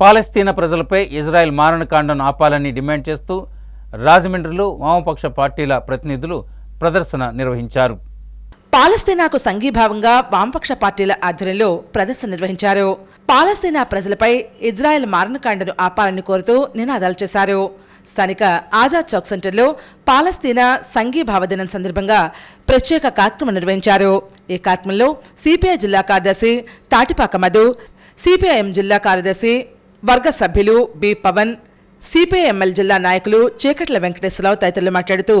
పాలస్తీనా ప్రజలపై ఇజ్రాయెల్ మారణకాండను ఆపాలని డిమాండ్ చేస్తూ రాజమండ్రిలో వామపక్ష పార్టీల ప్రతినిధులు ప్రదర్శన నిర్వహించారు. పాలస్తీనాకు సంఘీభావంగా వామపక్ష పార్టీల ఆధ్వర్యంలో ప్రదర్శన నిర్వహించారు. పాలస్తీనా ప్రజలపై ఇజ్రాయెల్ మారణకాండను ఆపాలని కోరుతూ నినాదాలు చేశారు. స్థానిక ఆజాద్ చౌక్ సెంటర్లో పాలస్తీనా సంఘీభావ దినం సందర్భంగా ప్రత్యేక కార్యక్రమం నిర్వహించారు. ఈ కార్యక్రమంలో సిపిఐ జిల్లా కార్యదర్శి తాటిపాక మధు సిపిఐఎం జిల్లా కార్యదర్శి వర్గ సభ్యులు బి పవన్ సిపిఐఎంఎల్ జిల్లా నాయకులు చీకట్ల వెంకటేశ్వరరావు తదితరులు మాట్లాడుతూ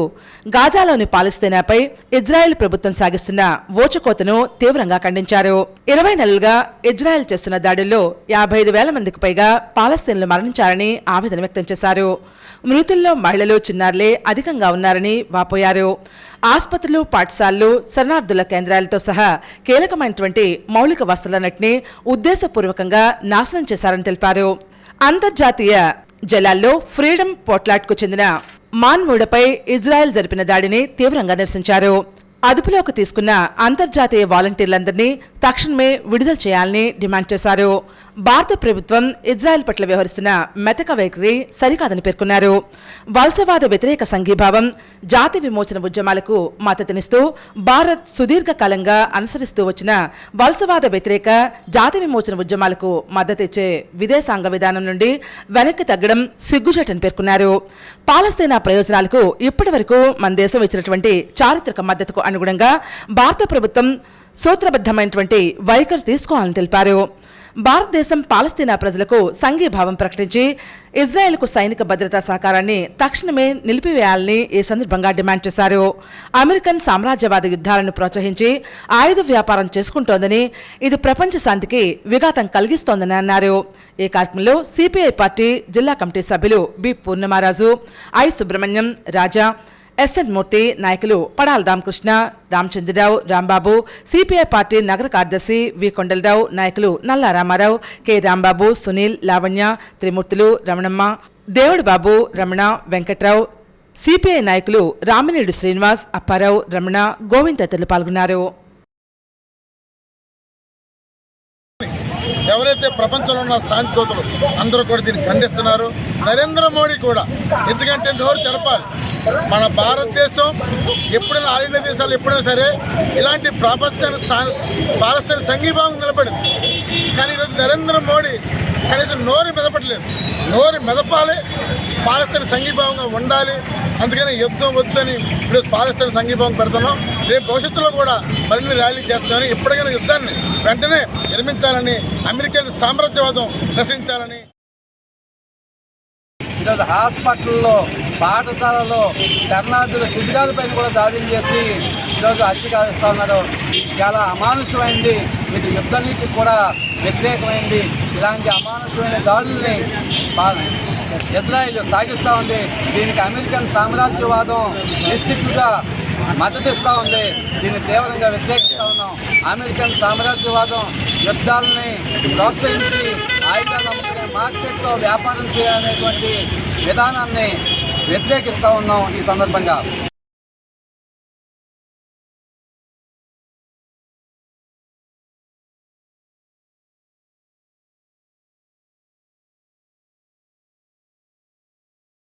గాజాలోని పాలస్తీనాపై ఇజ్రాయెల్ ప్రభుత్వం సాగిస్తున్న ఓచకోతను తీవ్రంగా ఖండించారు. ఇరవై నెలలుగా ఇజ్రాయెల్ చేస్తున్న దాడుల్లో యాభై ఐదు వేల మందికి పైగా పాలస్తీన్లు మరణించారని ఆవేదన వ్యక్తం చేశారు. మృతుల్లో మహిళలు చిన్నారులే అధికంగా ఉన్నారని వాపోయారు. ఆసుపత్రులు పాఠశాలలు శరణార్థుల కేంద్రాలతో సహా కీలకమైనటువంటి మౌలిక వసతులన్నింటినీ ఉద్దేశపూర్వకంగా నాశనం చేశారని తెలిపారు. అంతర్జాతీయ జలాల్లో ఫ్రీడమ్ పోట్లాట్కు చెందిన మాన్మూడపై ఇజ్రాయెల్ జరిపిన దాడిని తీవ్రంగా నిరసించారు. అదుపులోకి తీసుకున్న అంతర్జాతీయ వాలంటీర్లందరినీ తక్షణమే విడుదల చేయాలని డిమాండ్ చేశారు. భారత ప్రభుత్వం ఇజ్రాయెల్ పట్ల వ్యవహరిస్తున్న మెతక వైఖరి సరికాదని పేర్కొన్నారు. వలసవాద వ్యతిరేక సంఘీభావం జాతి విమోచన ఉద్యమాలకు మద్దతునిస్తూ భారత్ సుదీర్ఘకాలంగా అనుసరిస్తూ వచ్చిన వలసవాద వ్యతిరేక జాతి విమోచన ఉద్యమాలకు మద్దతిచ్చే విదేశాంగ విధానం నుండి వెనక్కి తగ్గడం సిగ్గుచేటని పేర్కొన్నారు. పాలస్తీనా ప్రయోజనాలకు ఇప్పటి వరకు మన దేశం ఇచ్చినటువంటి చారిత్రక మద్దతుకు అనుగుణంగా భారత ప్రభుత్వం సూత్రబద్ధమైనటువంటి వైఖరి తీసుకోవాలని తెలిపారు. భారతదేశం పాలస్తీనా ప్రజలకు సంఘీభావం ప్రకటించి ఇజ్రాయెల్కు సైనిక భద్రతా సహకారాన్ని తక్షణమే నిలిపివేయాలని ఈ సందర్భంగా డిమాండ్ చేశారు. అమెరికన్ సామ్రాజ్యవాద యుద్ధాలను ప్రోత్సహించి ఆయుధ వ్యాపారం చేసుకుంటోందని ఇది ప్రపంచ శాంతికి విఘాతం కలిగిస్తోందని అన్నారు. ఈ కార్యక్రమంలో సిపిఐ పార్టీ జిల్లా కమిటీ సభ్యులు B Purnamaraju I Subrahmanyam Raja S N Murthy నాయకులు పడాల రామకృష్ణ రామచంద్రరావు రాంబాబు సిపిఐ పార్టీ నగర కార్యదర్శి వి. కొండలరావు నాయకులు నల్లా రామారావు కె. రాంబాబు సునీల్ లావణ్య త్రిమూర్తులు రమణమ్మ దేవుడు బాబు రమణ వెంకట్రావు సిపిఐ నాయకులు రామినేడు శ్రీనివాస్ అప్పారావు రమణ గోవింద్ తదితరులు పాల్గొన్నారు. ఎవరైతే ప్రపంచంలో ఉన్న శాంతి అందరూ కూడా దీన్ని ఖండిస్తున్నారు. నరేంద్ర మోడీ కూడా ఎందుకంటే నోరు తెలపాలి మన భారతదేశం ఎప్పుడైనా ఆల్ ఇండియా దేశాలు ఎప్పుడైనా సరే ఇలాంటి ప్రపంచాన్ని సా- సంఘీభావం నిలబడింది. కానీ ఈరోజు నరేంద్ర మోడీ కనీసం నోరు మెదపట్లేదు. నోరు మెదపాలి. పాలస్తీన సంఘీభావంగా ఉండాలి. అందుకని యుద్ధం వద్దని ఇప్పుడు పాలస్తీన సంఘీభావం పెడుతున్నాం. రేపు భవిష్యత్తులో కూడా మరిన్ని ర్యాలీ చేస్తామని ఎప్పటికైనా యుద్ధాన్ని వెంటనే నిర్మించాలని అమెరికన్ సామ్రాజ్యవాదం నశించాలని ఈరోజు హాస్పిటల్లో పాఠశాలలో శరణార్థుల శిబిరాలపైన కూడా దాడులు చేసి ఈరోజు హత్య కావిస్తూ ఉన్నారు. చాలా అమానుషమైంది. ఇది యుద్ధ నీతి కూడా వ్యతిరేకమైంది. ఇలాంటి అమానుషమైన దాడుల్ని ఇజ్రాయిల్ సాగిస్తూ ఉంది. దీనికి అమెరికన్ సామ్రాజ్యవాదం నిశ్చితుగా మద్దతిస్తూ ఉంది. దీన్ని తీవ్రంగా వ్యతిరేకిస్తూ ఉన్నాం. అమెరికన్ సామ్రాజ్యవాదం యుద్ధాలని ప్రోత్సహించి ఆయుధాలు అమ్ముకునే మార్కెట్లో వ్యాపారం చేయాలనేటువంటి విధానాన్ని వ్యతిరేకిస్తూ ఉన్నాం ఈ సందర్భంగా.